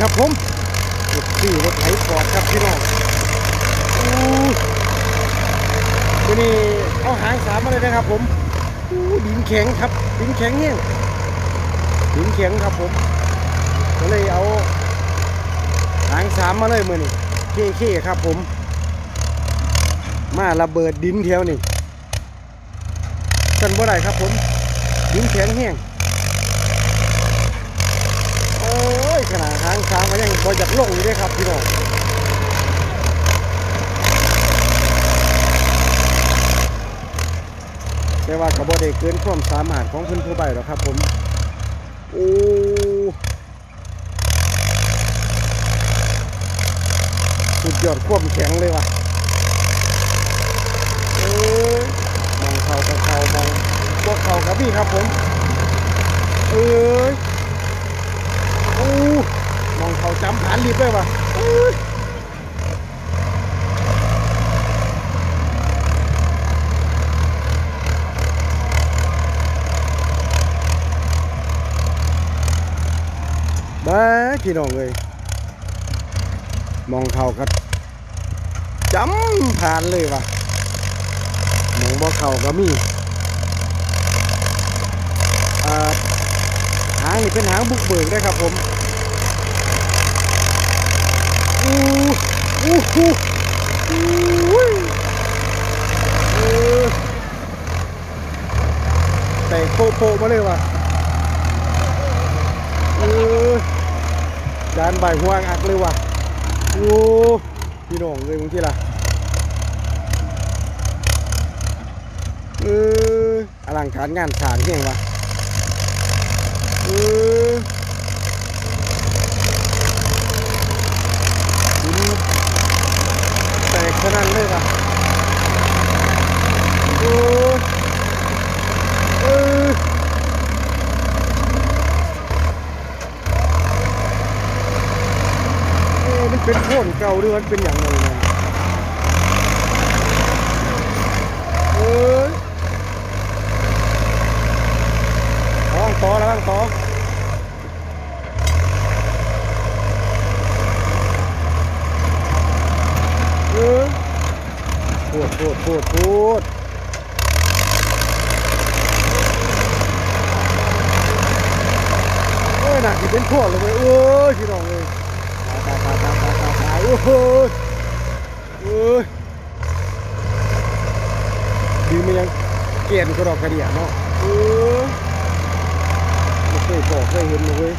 ครับผมรถสี่รถไถฟอร์ดครับพี่น้องทีนี้เอาหางสามมาเลยนะครับ ผมดินแข็งครับดินแข็งเนี่ยดินแข็งครับผมก็เลยเอาหางสามมาเลยมือนี่เค้ๆครับผม มาระเบิดดินแถวนี่กันบ่ได้ครับผมดินแข็งแห้งโอ้ย ขนาดหางสามก็ยังบอยากลงอยู่ด้ครับพี่น้องแต่ว่าก็บ่ได้เกินความสามารถของเพิ่นผู้ใบหรอกครับผมโอ้สุดยอดความแข็งเลยว่ะเอ้ยมองเขากับเขามองพวกเขากับพี่ครับผม เอ้ย โอ้มองเขาจำผ่านรีบเลยว่ะเอ้ยบ้าพี่น้องเลยมองเขากับจำผ่านเลยว่ะมองบ่อเขาก็มีอ่าหางนี่เป็นหางบุกเบิกได้ครับผมอู้อู้หูอู้ยเออแต่โคโปะมาเลยว่ะเออจานใบหัวอักเลยว่ะโอ้พี่น้องเลยมึงที่ล่ะเอออลังการงานสางเพียงวะ เออดินแตกขนาดเลยวะเออเออเอ๊ะมันเป็นโคนเก่าหรือมันเป็นอย่างไรเนี่ยเออ ระวังต่ อระวังต่อเออพูดพูดพูดพูดโอ้ยหนักที่เป็นพวกเลยเว้ยเอ้ยพี่น้องเลยตายตายตายตายตายตายโอ้โหเอ้ยดีมันยังเกลียนกระดอกกระเดียเนาะเออไม่ เคยบอกเคยเห็นเลยเว้ย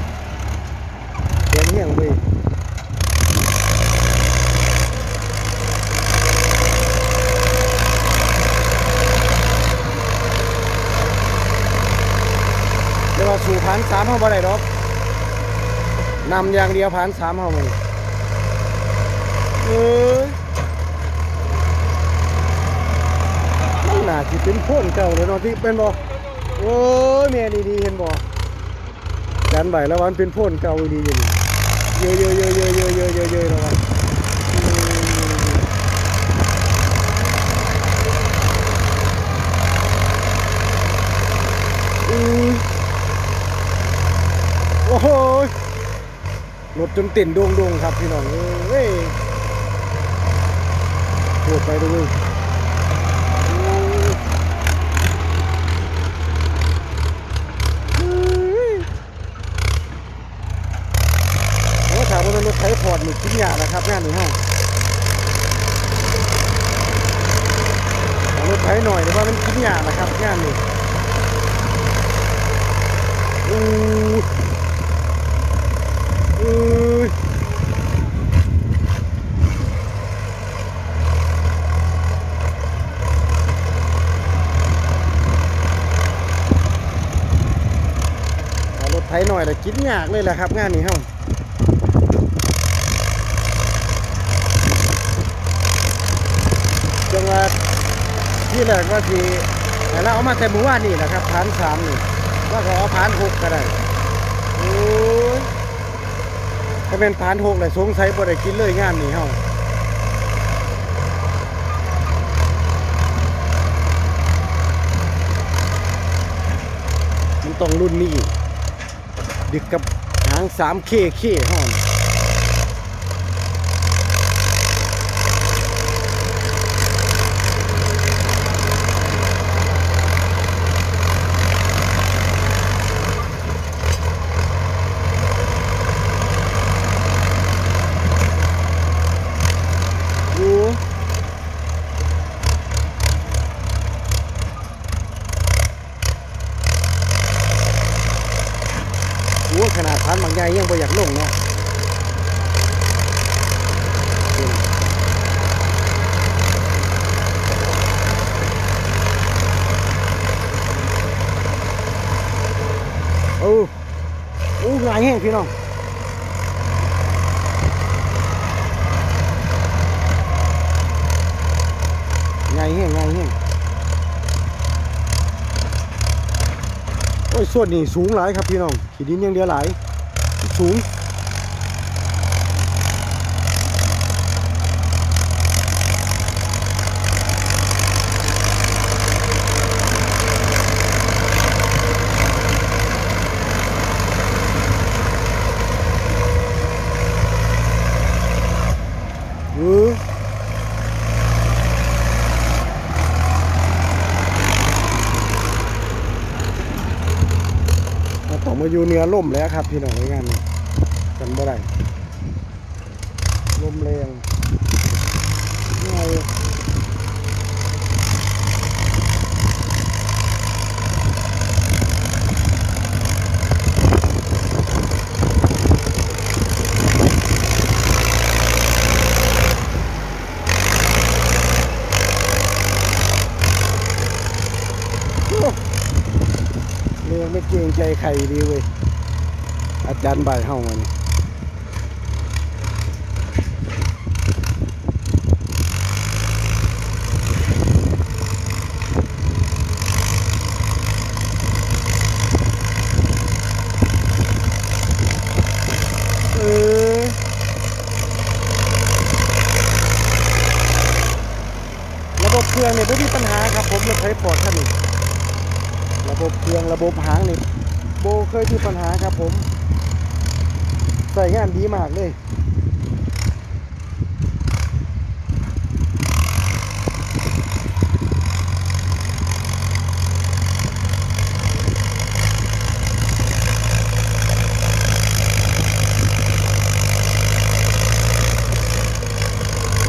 แกงเนี่ยงเว้ยเดี๋ยวว่าสู่ผ่านสามเข้าบ่ได้ดอกนำอย่างเดียวผ่านสามเข้ามันเออน่าจะเป็นพ่นเก่าเลยเนาะที่เป็นบอกโอ้ยแม่ดีๆเห็นบ่ ดันใบแล้ววันเป็นพ่นเก่าดีอยู่นี่เยอะเยอะเยอะเยอะเยอะเยอะเยอะเยอะแล้ววันอืมโอ้โหรถจนเต้นโด่งครับพี่น้องเอ้ยโหดไปด้วย โอ้ถามว่ารถ ไถพอร์ตนี่กินยานะครับงานนี้ฮะเอารถไถหน่อยแต่ว่ามันกินยานะครับงานนี้อู้อู้เอรถไถหน่อยแต่กินยากเลยแหละครับ งานนี้ฮะ จังหวัด ที่แรกว่าทีแต่เราเอามาแต่มือวานนี่แหละครับผ่านสามนี่ว่าเขาเอาผ่านหกก็ได้โอ้ยถ้าเป็นผ่านหกเลยสงสัยบ่ได้กินเลยงานนี้เฮามันต้องรุ่นนี้ดึกกับหางสามเคเคห้อง ฐานบางใหญ่ยังบ่อยากลงเนาะโอ้โอ้ ห้งพี่น้องไงแห้งไงแห้งโอ้ยส่วนนี้สูงหลายครับพี่น้องขีดินยังเดียวหลายสูง เออ เราต้อง มาอยู่เหนือล่มแล้วครับพี่น้องในงานนี้กันบ่ได้ลมแรงไงโอ้เรื่องไม่เก รงใจใครดีเว้ยอาจารย์บ่ายเฮามันเออระบบเครื่องเนี่ยไม่มีปัญหาครับผมเรถไฟปอดคันนี้ระบบเครื่องระบบหางนี่ โบเคยมีปัญหาครับผม ใส่งานดีมากเลย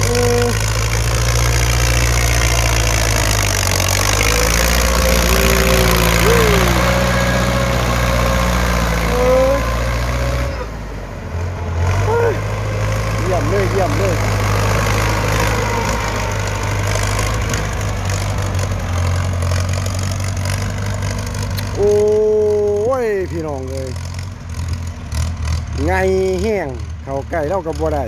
เออเออ เยี่ยมเลยเยี่ยมเลยโอ้ย พี่น้องเลย ไงแห้ง เขาไก่เล่ากับบัวได้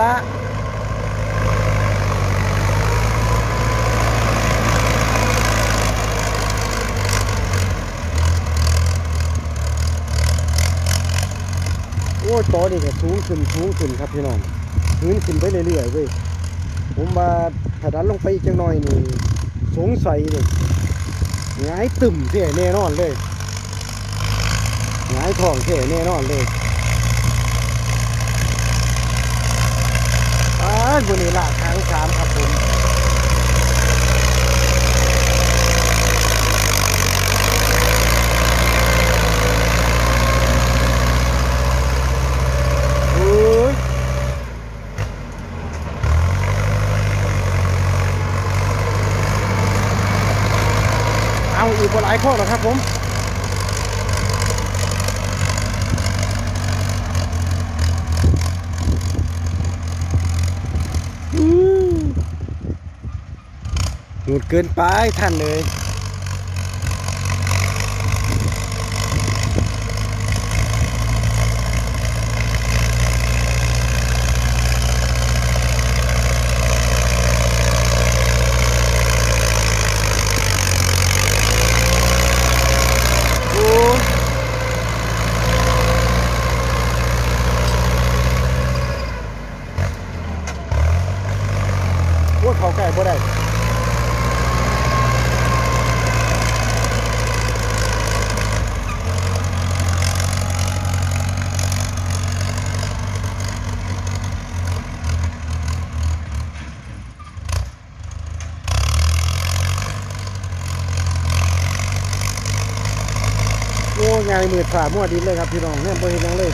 ละโอ้ตอนี่ก็สูงขึ้นสูงขึ้นครับพี่น้องพื้นขึ้นไปเรื่อยๆเว้ยผมมาถ้าดันลงไปอีกจังหน่อยนี่สงสัยเลยหงายตึมเท่แน่นอนเลยหงายท้องเท่แน่นอนเลยอ่า บนนี้ละทางสามครับผมโอ้ยเอาอีกบนหลายข้อแล้วครับผม หนุดเกินไปท่านเลย มืดฝ่ามั่วดินเลยครับพี่น้องเนี่ยบ่เห็นหยังเลย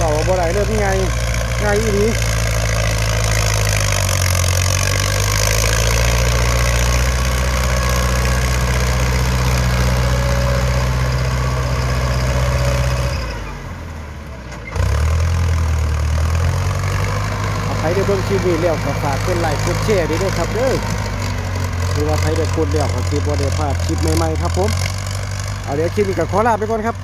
บอกว่าบ่ได้เลยเป็นไงไงอีนี้ใครได้เบิ่งคลิปนี้แล้วก็ฝากกดไลค์กดแชร์ด้วยเด้อครับเด้อคือว่าใครได้กดแล้วก็คิดว่าได้พลาดคลิปใหม่ๆครับผม เอาเดี๋ยวคลิปนี้ก็ขอลาไปก่อนครับ